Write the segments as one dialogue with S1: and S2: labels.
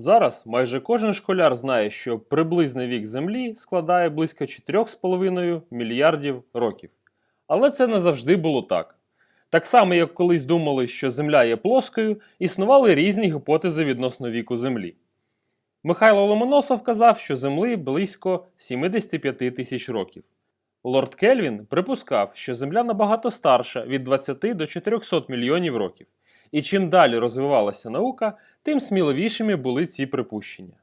S1: Зараз майже кожен школяр знає, що приблизний вік Землі складає близько 4,5 мільярдів років. Але це не завжди було так. Так само, як колись думали, що Земля є плоскою, існували різні гіпотези відносно віку Землі. Михайло Ломоносов казав, що Землі близько 75 тисяч років. Лорд Кельвін припускав, що Земля набагато старша від 20 до 400 мільйонів років. І чим далі розвивалася наука, тим сміливішими були ці припущення.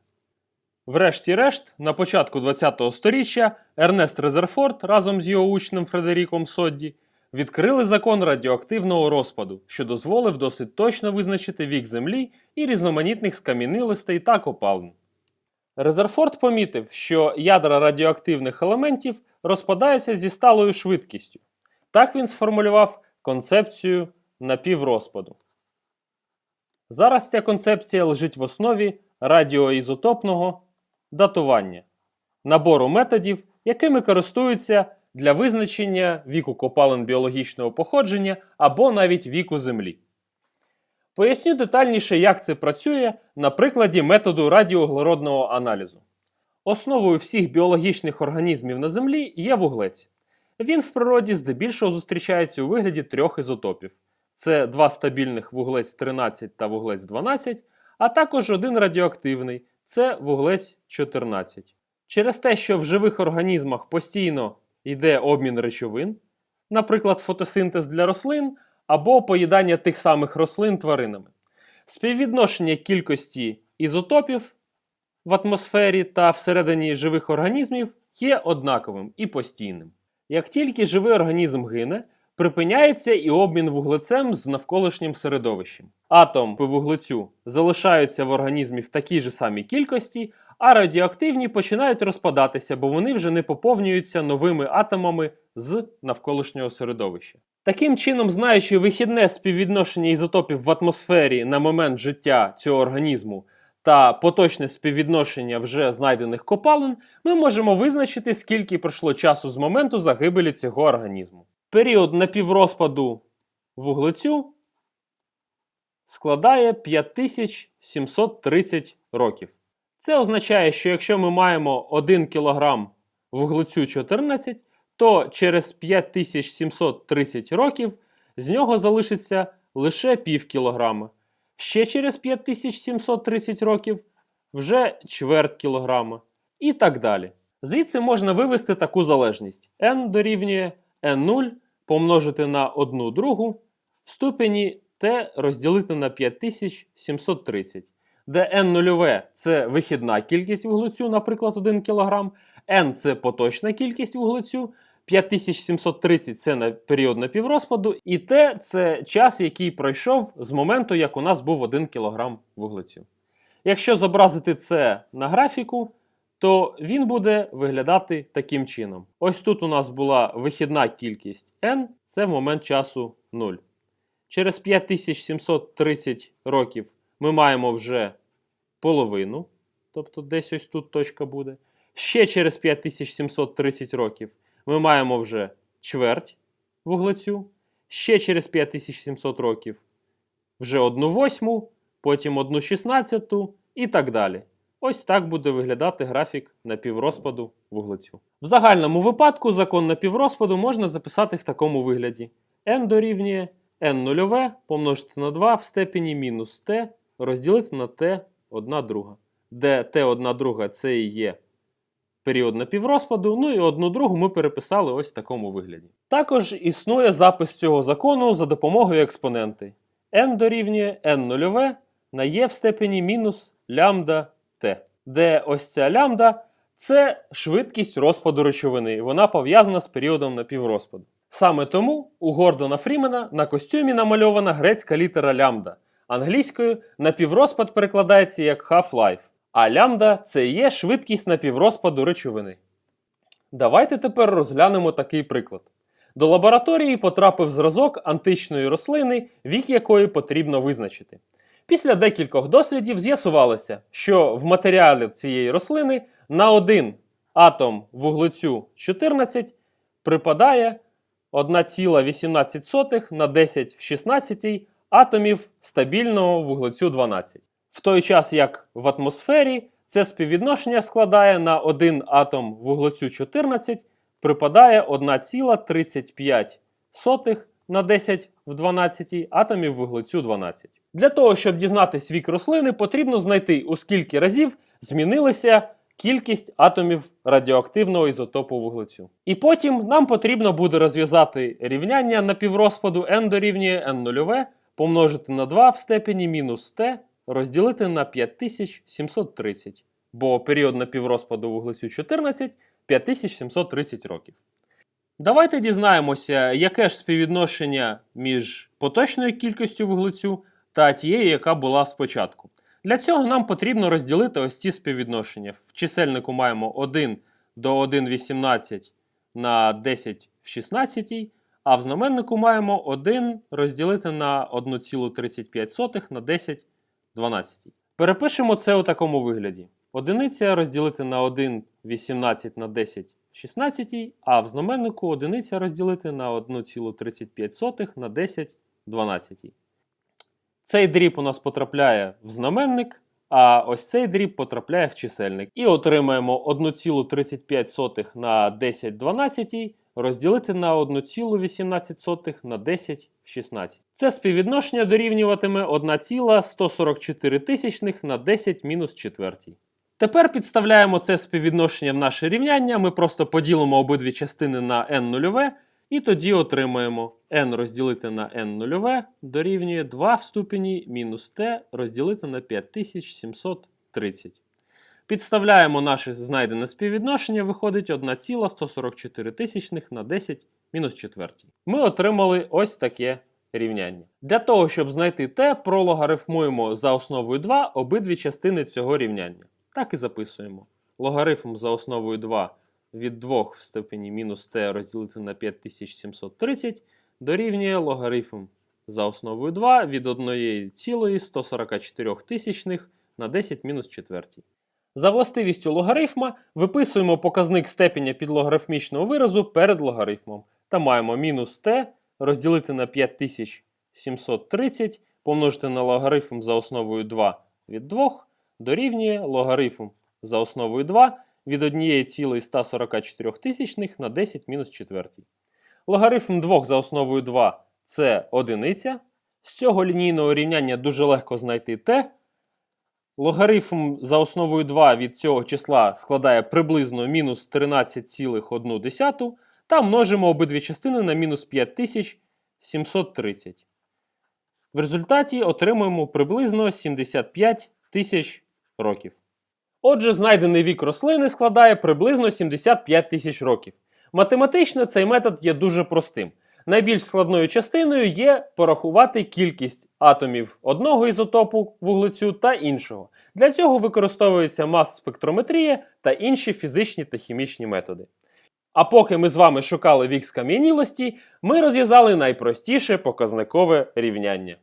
S1: Врешті-решт, на початку ХХ століття Ернест Резерфорд разом з його учнем Фредеріком Содді відкрили закон радіоактивного розпаду, що дозволив досить точно визначити вік Землі і різноманітних скам'янилостей та копалин. Резерфорд помітив, що ядра радіоактивних елементів розпадаються зі сталою швидкістю. Так він сформулював концепцію напіврозпаду. Зараз ця концепція лежить в основі радіоізотопного датування, набору методів, якими користуються для визначення віку копалин біологічного походження або навіть віку Землі. Поясню детальніше, як це працює на прикладі методу радіоуглеродного аналізу. Основою всіх біологічних організмів на Землі є вуглець. Він в природі здебільшого зустрічається у вигляді трьох ізотопів: це два стабільних вуглець 13 та вуглець 12, а також один радіоактивний це вуглець 14. Через те, що в живих організмах постійно йде обмін речовин, наприклад, фотосинтез для рослин або поїдання тих самих рослин тваринами. Співвідношення кількості ізотопів в атмосфері та всередині живих організмів є однаковим і постійним. Як тільки живий організм гине, припиняється і обмін вуглецем з навколишнім середовищем. Атом вуглецю залишаються в організмі в такій же самій кількості, а радіоактивні починають розпадатися, бо вони вже не поповнюються новими атомами з навколишнього середовища. Таким чином, знаючи вихідне співвідношення ізотопів в атмосфері на момент життя цього організму та поточне співвідношення вже знайдених копалин, ми можемо визначити, скільки пройшло часу з моменту загибелі цього організму. Період напіврозпаду вуглецю складає 5730 років. Це означає, що якщо ми маємо 1 кг вуглецю 14, то через 5730 років з нього залишиться лише пів кілограма. Ще через 5730 років вже чверть кілограма. І так далі. Звідси можна вивести таку залежність. n дорівнює n0 помножити на 1 другу в ступені t розділити на 5730, де n0 це вихідна кількість вуглецю, наприклад, 1 кг, n це поточна кількість вуглецю, 5730 це на період напіврозпаду, і t це час, який пройшов з моменту, як у нас був 1 кг вуглецю. Якщо зобразити це на графіку, то він буде виглядати таким чином. Ось тут у нас була вихідна кількість n, це в момент часу 0. Через 5730 років ми маємо вже половину, тобто десь ось тут точка буде. Ще через 5730 років ми маємо вже чверть вуглецю. Ще через 5700 років вже 1 восьму, потім 1 шістнадцяту і так далі. Ось так буде виглядати графік напіврозпаду вуглецю. В загальному випадку закон напіврозпаду можна записати в такому вигляді: n дорівнює n нульове помножити на 2 в степені мінус t розділити на t 1 друга, де t 1 друга це і є період напіврозпаду, ну і одну другу ми переписали ось в такому вигляді. Також існує запис цього закону за допомогою експоненти. n дорівнює n нульове на e в степені мінус лямбда t, де ось ця лямбда це швидкість розпаду речовини, вона пов'язана з періодом напіврозпаду. Саме тому у Гордона Фрімена на костюмі намальована грецька літера лямбда. Англійською напіврозпад перекладається як half-life, а лямбда це є швидкість напіврозпаду речовини. Давайте тепер розглянемо такий приклад. До лабораторії потрапив зразок античної рослини, вік якої потрібно визначити. Після декількох дослідів з'ясувалося, що в матеріалі цієї рослини на один атом вуглецю 14 припадає 1,18 на 10 в 16 атомів стабільного вуглецю 12. В той час як в атмосфері це співвідношення складає на 1 атом вуглецю 14 припадає 1,35 на 10 в 12 атомів вуглецю 12. Для того, щоб дізнатись вік рослини, потрібно знайти, у скільки разів змінилася кількість атомів радіоактивного ізотопу вуглецю. І потім нам потрібно буде розв'язати рівняння напіврозпаду n дорівнює n0 помножити на 2 в степені мінус t розділити на 5730, бо період напіврозпаду вуглецю 14 5730 років. Давайте дізнаємося, яке ж співвідношення між поточною кількістю вуглецю та тією, яка була спочатку. Для цього нам потрібно розділити ось ці співвідношення. В чисельнику маємо 1 до 1,18 на 10 в 16, а в знаменнику маємо 1 розділити на 1,35 на 10 в 12. Перепишемо це у такому вигляді. Одиниця розділити на 1,18 на 10 в 16, а в знаменнику одиниця розділити на 1,35 на 10 в 12. Цей дріб у нас потрапляє в знаменник, а ось цей дріб потрапляє в чисельник. І отримаємо 1,35 на 10 12 розділити на 1,18 на 10 в 16. Це співвідношення дорівнюватиме 1,144 тисячних на 10 мінус 4. Тепер підставляємо це співвідношення в наше рівняння. Ми просто поділимо обидві частини на n нульове, і тоді отримаємо n розділити на n нульове дорівнює 2 в ступені мінус t розділити на 5730. Підставляємо наше знайдене співвідношення, виходить 1,144 тисячних на 10 мінус 4. Ми отримали ось таке рівняння. Для того, щоб знайти t, прологарифмуємо за основою 2 обидві частини цього рівняння. Так і записуємо. Логарифм за основою 2 від 2 в степені мінус t розділити на 5730 дорівнює логарифм за основою 2 від 1,144 тисячних на 10 мінус 4. За властивістю логарифма виписуємо показник степеня підлогарифмічного виразу перед логарифмом та маємо мінус t розділити на 5730 помножити на логарифм за основою 2 від 2 дорівнює логарифм за основою 2 від 1,144 тисячних на 10 мінус 4. Логарифм 2 за основою 2 це одиниця. З цього лінійного рівняння дуже легко знайти t. Логарифм за основою 2 від цього числа складає приблизно мінус 13,1 та множимо обидві частини на мінус 5730. В результаті отримуємо приблизно 75 тисяч років. Отже, знайдений вік рослини складає приблизно 75 тисяч років. Математично цей метод є дуже простим. Найбільш складною частиною є порахувати кількість атомів одного ізотопу вуглецю та іншого. Для цього використовується мас-спектрометрія та інші фізичні та хімічні методи. А поки ми з вами шукали вік скам'янілості, ми розв'язали найпростіше показникове рівняння.